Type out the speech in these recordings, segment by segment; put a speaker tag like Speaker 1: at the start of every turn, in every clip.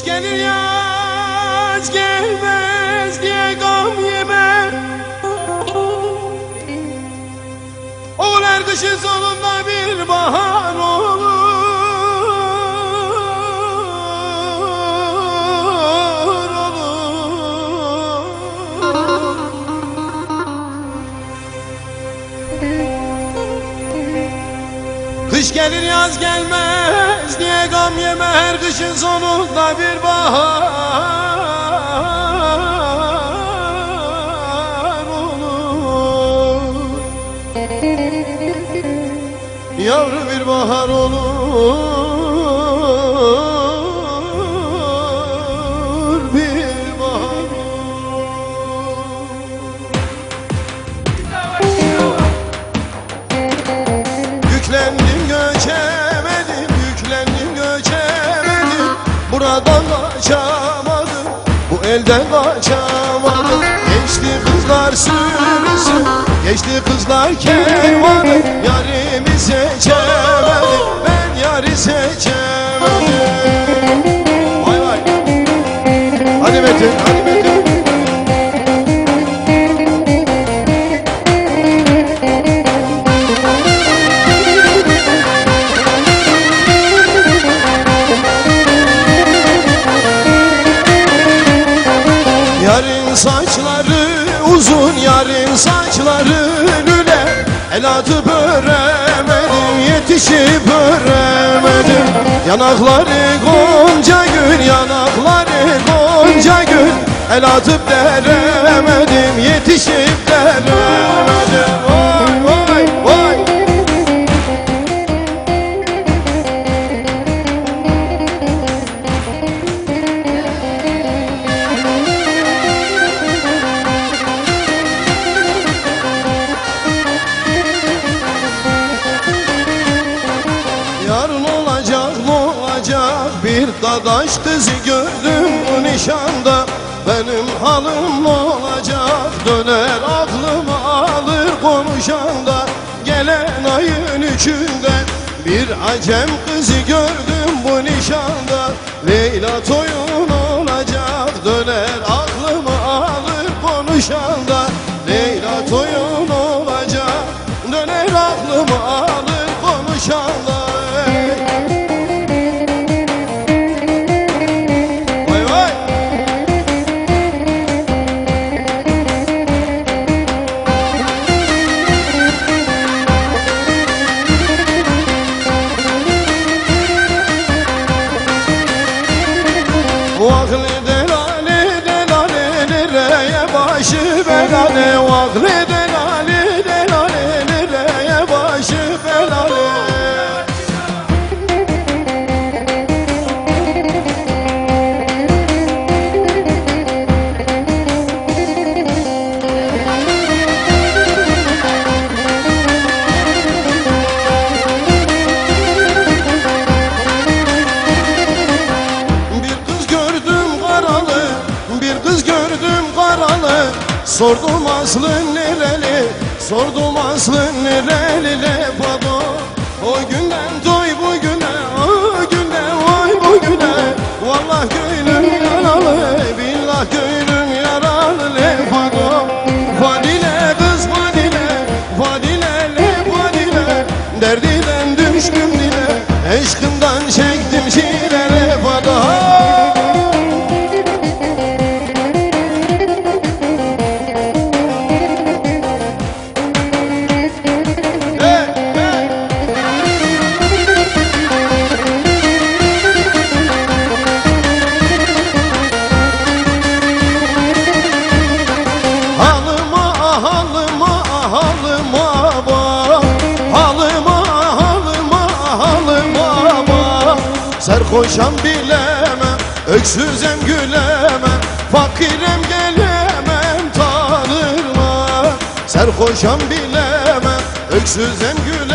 Speaker 1: Kış gelir yaz gelmez diye gam yeme. Oğul her kışın sonunda bir bahar olur olur. Kış gelir yaz gelmez diye gam yeme her kışın sonunda bir bahar olur? Yavru bir bahar olur bu elden kaçamadım Geçti kızlar sürüsü, geçti kızlar kervanı. Yarimi seçemedim, ben yarı seçemedim lüle El atıp öremedim yetişip öremedim Yanakları gonca gül yanakları gonca gül. El atıp deremedim yetişip deremedim Vay vay vay üçünde bir acem kızı gördüm bu nişanda. Leyla toyun nereye başı belale Vakli delali delali nereye başı belale Sordum aslı nereli, sordum aslı nereli Serhoşam bilemem Öksüzem gülemem Fakirem gelemem tanırma. Serhoşam bilemem Öksüzem gülemem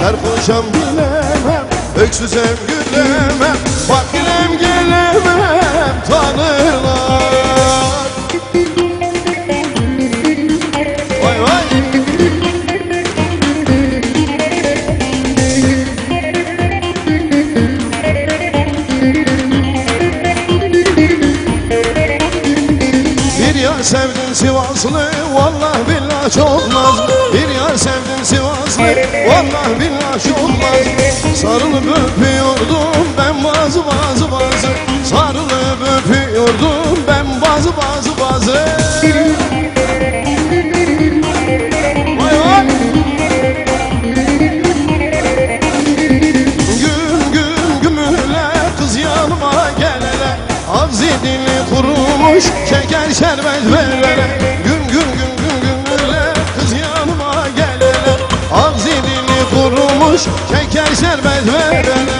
Speaker 1: Sarhoşam gülemem Öksüzem gülemem Fakirem gelemem Tanır Havzi dili kurumuş şeker şerbet verene. Güm güm güm güm güm güle kız yanıma gelene. Havzi dili kurumuş şeker şerbet verene.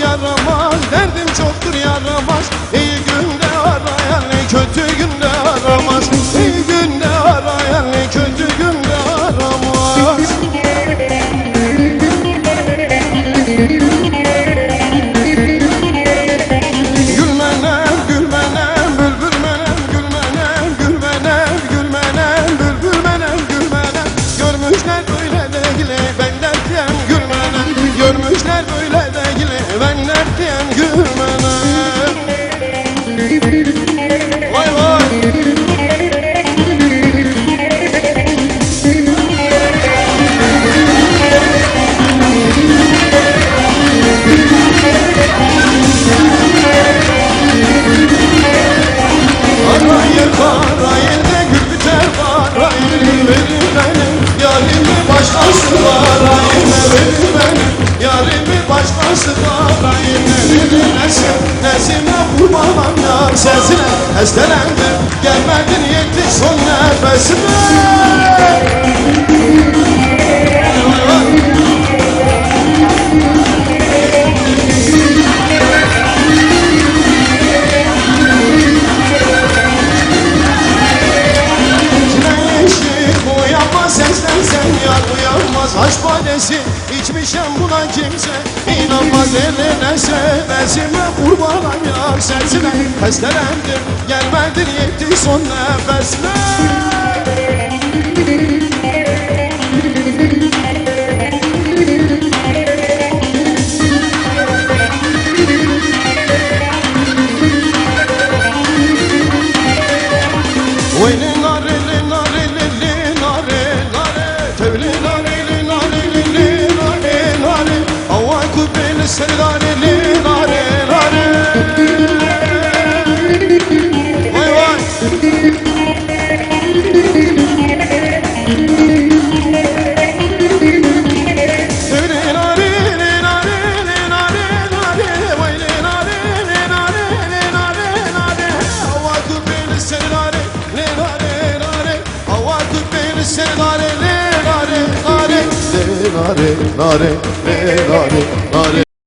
Speaker 1: yaramaz Derdim çoktur yaramaz. İyi Hestelendim gelmedin yettin son nefesime Aşk badesi içmişem bulan kimse yanmaz eline sevmesime kurbanam ya sensine. Hestelendim gelmedin yetti son nefesime sevdaneli